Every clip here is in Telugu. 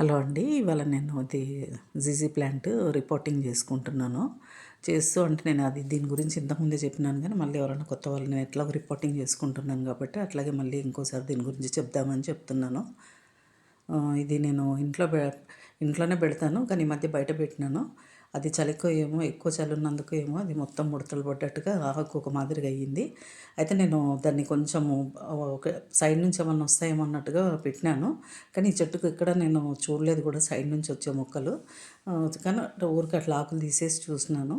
హలో అండి ఇవాళ నేను అది జీజీ ప్లాంట్ రిపోర్టింగ్ చేసుకుంటున్నాను. చేస్తూ అంటే నేను అది దీని గురించి ఇంతకుముందే చెప్పినాను కానీ మళ్ళీ ఎవరైనా కొత్త వాళ్ళు నేను ఎట్లా రిపోర్టింగ్ చేసుకుంటున్నాను కాబట్టి అట్లాగే మళ్ళీ ఇంకోసారి దీని గురించి చెప్దామని చెప్తున్నాను. ఇది నేను ఇంట్లో ఇంట్లోనే పెడతాను కానీ ఈ మధ్య బయట పెట్టినాను. అది చలికో ఏమో ఎక్కువ చలి ఉన్నందుకు ఏమో అది మొత్తం ముడతలు పడ్డట్టుగా ఆకు ఒక మాదిరిగా అయ్యింది. అయితే నేను దాన్ని కొంచెము ఒక సైడ్ నుంచి ఏమన్నా వస్తాయేమో అన్నట్టుగా పెట్టినాను. కానీ ఈ చెట్టుకు ఇక్కడ నేను చూడలేదు కూడా సైడ్ నుంచి వచ్చే మొక్కలు. కానీ ఊరికి అట్లా ఆకులు తీసేసి చూసినాను.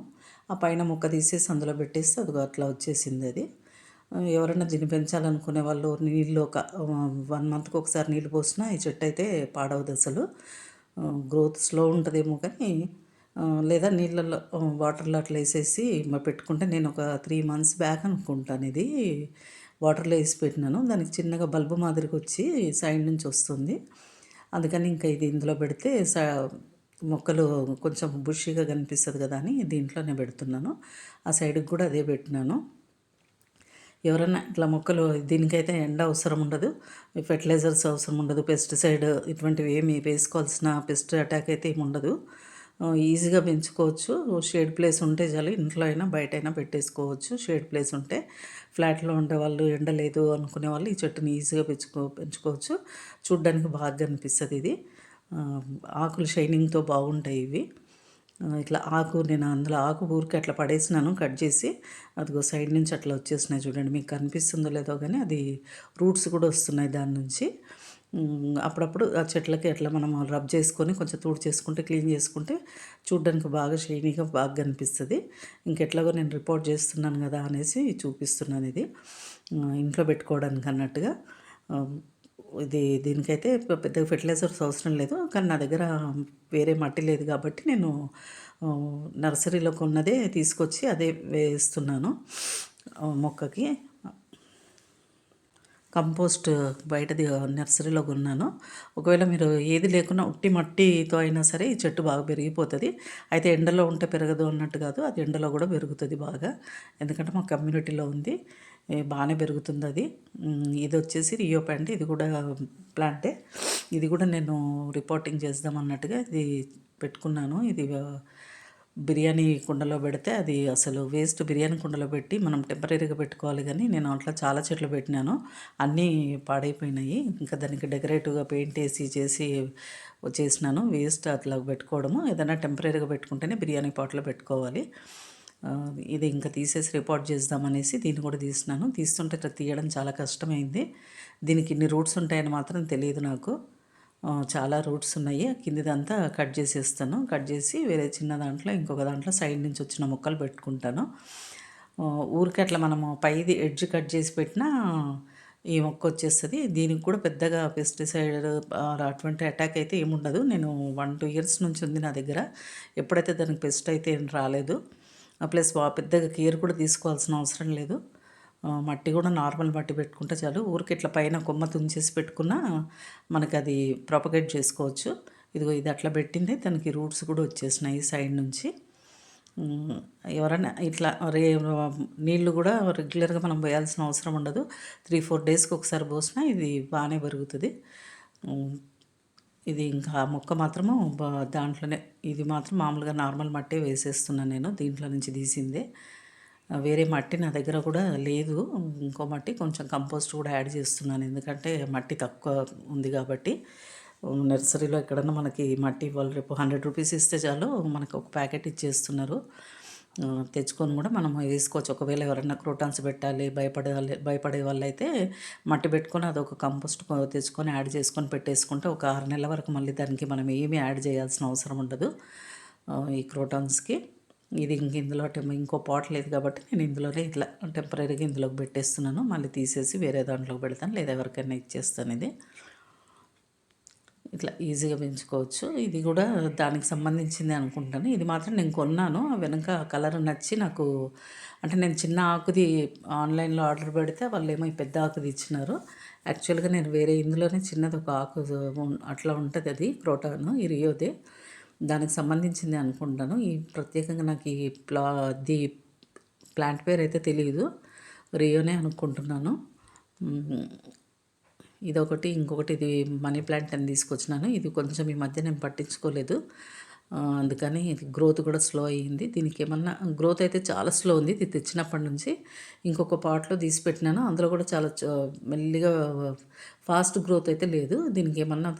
ఆ పైన మొక్క తీసేసి అందులో పెట్టేస్తే అది అట్లా వచ్చేసింది అది. ఎవరైనా దీన్ని పెంచాలనుకునే వాళ్ళు నీళ్ళు ఒక వన్ మంత్కి ఒకసారి నీళ్ళు పోసినా ఈ చెట్టు అయితే పాడవదు అసలు. గ్రోత్ స్లో ఉంటుందేమో కానీ లేదా నీళ్ళల్లో వాటర్లో అట్లా వేసేసి పెట్టుకుంటే నేను ఒక త్రీ మంత్స్ బ్యాక్ అనుకుంటాను ఇది. వాటర్లో వేసి పెట్టినాను. దానికి చిన్నగా బల్బు మాదిరికి వచ్చి సైడ్ నుంచి వస్తుంది. అందుకని ఇంకా ఇది ఇందులో పెడితే స మొక్కలు కొంచెం బుషిగా కనిపిస్తుంది కదా అని దీంట్లోనే పెడుతున్నాను. ఆ సైడ్కి కూడా అదే పెట్టినాను. ఎవరైనా ఇట్లా మొక్కలు దీనికైతే ఎండ అవసరం ఉండదు. ఫెర్టిలైజర్స్ అవసరం ఉండదు. పెస్టిసైడ్ ఇటువంటివి ఏమి వేసుకోవాల్సిన పెస్ట్ అటాక్ అయితే ఏమి ఉండదు. ఈజీగా పెంచుకోవచ్చు. షేడ్ ప్లేస్ ఉంటే చాలు ఇంట్లో అయినా బయట అయినా పెట్టేసుకోవచ్చు. షేడ్ ప్లేస్ ఉంటే ఫ్లాట్లో ఉండే వాళ్ళు ఎండ లేదు అనుకునే వాళ్ళు ఈ చెట్టుని ఈజీగా పెంచుకో పెంచుకోవచ్చు. చూడ్డానికి బాగా అనిపిస్తుంది ఇది. ఆకులు షైనింగ్తో బాగుంటాయి ఇవి. ఇట్లా ఆకు నేను అందులో ఆకు ఊరికి అట్లా పడేసినాను కట్ చేసి. అదిగో సైడ్ నుంచి అట్లా వచ్చేసినాయి చూడండి. మీకు కనిపిస్తుందో లేదో కానీ అది రూట్స్ కూడా వస్తున్నాయి దాని నుంచి. అప్పుడప్పుడు ఆ చెట్లకి అట్లా మనం రబ్ చేసుకొని కొంచెం తూడు చేసుకుంటే క్లీన్ చేసుకుంటే చూడ్డానికి బాగా షైనీగా బాగా కనిపిస్తుంది. ఇంకెట్లాగో నేను రిపోర్ట్ చేస్తున్నాను కదా అనేసి చూపిస్తున్నాను ఇది. ఇంట్లో పెట్టుకోవడానికి అన్నట్టుగా. ఇది దీనికైతే పెద్ద పెద్దగా ఫెర్టిలైజర్స్ అవసరం లేదు. కానీ నా దగ్గర వేరే మట్టి లేదు కాబట్టి నేను నర్సరీలో కొన్నదే తీసుకొచ్చి అదే వేస్తున్నాను మొక్కకి. కంపోస్ట్ బయటది నర్సరీలో కొన్నాను. ఒకవేళ మీరు ఏది లేకున్నా ఉట్టి మట్టితో అయినా సరే ఈ చెట్టు బాగా పెరిగిపోతుంది. అయితే ఎండలో ఉంటే పెరగదు అన్నట్టు కాదు అది ఎండలో కూడా పెరుగుతుంది బాగా. ఎందుకంటే మా కమ్యూనిటీలో ఉంది. బాగానే పెరుగుతుంది అది. ఇది వచ్చేసి రియో ప్యాంట్ ఇది కూడా ప్లాంటే. ఇది కూడా నేను రిపోర్టింగ్ చేద్దాం అన్నట్టుగా ఇది పెట్టుకున్నాను. ఇది బిర్యానీ కుండలో పెడితే అది అసలు వేస్ట్ బిర్యానీ కుండలో పెట్టి మనం టెంపరీగా పెట్టుకోవాలి కానీ నేను అట్లా చాలా చెట్లు పెట్టినాను. అన్నీ పాడైపోయినాయి. ఇంకా దానికి డెకరేటివ్గా పెయింట్ వేసి చేసి చేసినాను. వేస్ట్ అట్లా పెట్టుకోవడము. ఏదైనా టెంపరీగా పెట్టుకుంటేనే బిర్యానీ పాట్లో పెట్టుకోవాలి. ఇది ఇంకా తీసేసి రిపోర్ట్ చేద్దామనేసి దీన్ని కూడా తీసినాను. తీస్తుంటే తీయడం చాలా కష్టమైంది. దీనికి ఇన్ని రూట్స్ ఉంటాయని మాత్రం తెలియదు నాకు. చాలా రూట్స్ ఉన్నాయి. కిందిదంతా కట్ చేసేస్తాను. కట్ చేసి వేరే చిన్న దాంట్లో ఇంకొక దాంట్లో సైడ్ నుంచి వచ్చిన ముక్కలు పెట్టుకుంటాను. ఊరికి ఊరికే అట్లా మనము పైది ఎడ్జ్ కట్ చేసి పెట్టినా ఈ మొక్క వచ్చేస్తుంది. దీనికి కూడా పెద్దగా పెస్టిసైడ్ అటువంటి అటాక్ అయితే ఏముండదు నేను వన్ టూ ఇయర్స్ నుంచి ఉంది నా దగ్గర. ఎప్పుడైతే దానికి పెస్ట్ అయితే ఏం రాలేదు. ప్లస్ పెద్దగా కేర్ కూడా తీసుకోవాల్సిన అవసరం లేదు. మట్టి కూడా నార్మల్ మట్టి పెట్టుకుంటే చాలు. ఊరికి ఇట్లా పైన కొమ్మ తుంచేసి పెట్టుకున్నా మనకి అది ప్రొపగేట్ చేసుకోవచ్చు. ఇదిగో ఇది అట్లా పెట్టింది. దానికి రూట్స్ కూడా వచ్చేసినాయి సైడ్ నుంచి. ఎవరైనా ఇట్లా రే నీళ్ళు కూడా రెగ్యులర్గా మనం పోయాల్సిన అవసరం ఉండదు. త్రీ ఫోర్ డేస్కి ఒకసారి పోసినా ఇది బాగానే పెరుగుతుంది. ఇది ఇంకా మొక్క మాత్రము దాంట్లోనే ఇది మాత్రం మామూలుగా నార్మల్ మట్టే వేసేస్తున్నాను నేను. దీంట్లో నుంచి తీసిందే. వేరే మట్టి నా దగ్గర కూడా లేదు. ఇంకో మట్టి కొంచెం కంపోస్ట్ కూడా యాడ్ చేస్తున్నాను. ఎందుకంటే మట్టి తక్కువ ఉంది కాబట్టి. నర్సరీలో ఎక్కడన్నా మనకి మట్టి వాళ్ళు రేపు హండ్రెడ్ రూపీస్ ఇస్తే చాలు మనకు ఒక ప్యాకెట్ ఇచ్చేస్తున్నారు. తెచ్చుకొని కూడా మనం వేసుకోవచ్చు. ఒకవేళ ఎవరైనా క్రోటాన్స్ పెట్టాలి భయపడే భయపడే వాళ్ళు అయితే మట్టి పెట్టుకొని అదొక కంపోస్ట్ తెచ్చుకొని యాడ్ చేసుకొని పెట్టేసుకుంటే ఒక ఆరు నెలల వరకు మళ్ళీ దానికి మనం ఏమీ యాడ్ చేయాల్సిన అవసరం ఉండదు. ఈ క్రోటాన్స్కి. ఇది ఇంక ఇందులో ఇంకో పాట్ లేదు కాబట్టి నేను ఇందులోనే ఇట్లా టెంపరీగా ఇందులోకి పెట్టేస్తున్నాను. మళ్ళీ తీసేసి వేరే దాంట్లోకి పెడతాను. లేదా ఎవరికైనా ఇచ్చేస్తాను ఇది. ఇట్లా ఈజీగా పెంచుకోవచ్చు. ఇది కూడా దానికి సంబంధించింది అనుకుంటాను. ఇది మాత్రం నేను కొన్నాను. వెనక కలర్ నచ్చి నాకు అంటే నేను చిన్న ఆకుది ఆన్లైన్లో ఆర్డర్ పెడితే వాళ్ళు ఏమో ఈ పెద్ద ఆకుది ఇచ్చినారు. యాక్చువల్గా నేను వేరే ఇందులోనే చిన్నది ఒక ఆకు అట్లా ఉంటుంది అది క్రోటాను ఇరియోది దానికి సంబంధించింది అనుకుంటాను. ఈ ప్రత్యేకంగా నాకు ఈ ప్లా ది ప్లాంట్ పేరు అయితే తెలియదు రియోనే అనుకుంటున్నాను. ఇదొకటి. ఇంకొకటి ఇది మనీ ప్లాంట్ అని తీసుకొచ్చినాను. ఇది కొంచెం ఈ మధ్య నేను పట్టించుకోలేదు. అందుకని ఇది గ్రోత్ కూడా స్లో అయ్యింది. దీనికి ఏమన్నా గ్రోత్ అయితే చాలా స్లో ఉంది. ఇది తెచ్చినప్పటి నుంచి ఇంకొక పాట్లో తీసి పెట్టినాను. అందులో కూడా చాలా మెల్లిగా ఫాస్ట్ గ్రోత్ అయితే లేదు. దీనికి ఏమన్నా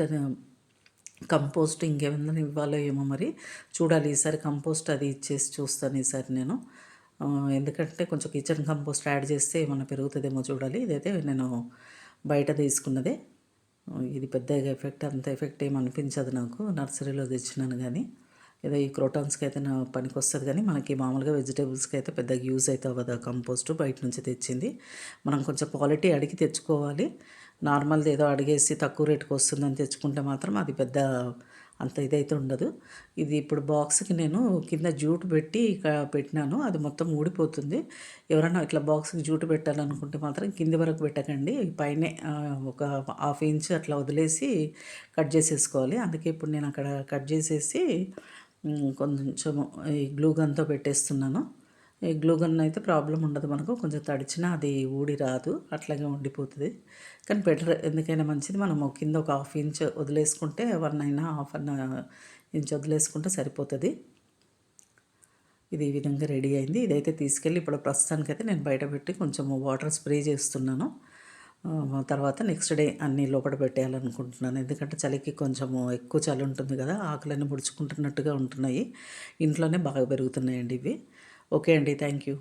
కంపోస్ట్ ఇంకేమైనా ఇవ్వాలో ఏమో మరి. చూడాలి ఈసారి కంపోస్ట్ అది ఇచ్చేసి చూస్తాను ఈసారి నేను. ఎందుకంటే కొంచెం కిచెన్ కంపోస్ట్ యాడ్ చేస్తే ఏమైనా పెరుగుతుందేమో చూడాలి. ఇదైతే నేను బయట తీసుకున్నదే. ఇది పెద్ద ఎఫెక్ట్ అంత ఎఫెక్ట్ ఏమి అనిపించదు నాకు. నర్సరీలో తెచ్చినాను కానీ. ఏదో ఈ క్రోటాన్స్కి అయితే నా పనికి వస్తుంది కానీ మనకి మామూలుగా వెజిటేబుల్స్కి అయితే పెద్దగా యూజ్ అవుతుంది కదా కంపోస్ట్. బయట నుంచి తెచ్చింది. మనం కొంచెం క్వాలిటీ అడిగి తెచ్చుకోవాలి. నార్మల్ది ఏదో అడిగేసి తక్కువ రేటుకి వస్తుందని తెచ్చుకుంటే మాత్రం అది పెద్ద అంత ఇదైతే ఉండదు. ఇది ఇప్పుడు బాక్స్కి నేను కింద జూట్ పెట్టి పెట్టినాను. అది మొత్తం ఊడిపోతుంది. ఎవరైనా ఇట్లా బాక్స్కి జూట్ పెట్టాలనుకుంటే మాత్రం కింది వరకు పెట్టకండి. పైనే ఒక హాఫ్ ఇంచ్ అట్లా వదిలేసి కట్ చేసేసుకోవాలి. అందుకే ఇప్పుడు నేను అక్కడ కట్ చేసేసి కొంచెం ఈ గ్లూ గన్తో పెట్టేస్తున్నాను. గ్లూగన్ గ్లూ గన్ అయితే ప్రాబ్లం ఉండదు మనకు. కొంచెం తడిచినా అది ఊడి రాదు. అట్లాగే ఉండిపోతుంది. కానీ బెటర్ ఎందుకైనా మంచిది. మనము కింద ఒక హాఫ్ ఇంచ్ వదిలేసుకుంటే వన్ అయినా హాఫ్ అన్న ఇంచ్ వదిలేసుకుంటే సరిపోతుంది. ఇది ఈ విధంగా రెడీ అయింది. ఇదైతే తీసుకెళ్ళి ఇప్పుడు ప్రస్తుతానికైతే నేను బయట పెట్టి కొంచెం వాటర్ స్ప్రే చేస్తున్నాను. తర్వాత నెక్స్ట్ డే అన్నీ లోపల పెట్టేయాలనుకుంటున్నాను. ఎందుకంటే చలికి కొంచెము ఎక్కువ చలి ఉంటుంది కదా. ఆకులన్నీ ముడుచుకుంటున్నట్టుగా ఉంటున్నాయి. ఇంట్లోనే బాగా పెరుగుతున్నాయండి ఇవి. ఓకే అండి థ్యాంక్ యూ.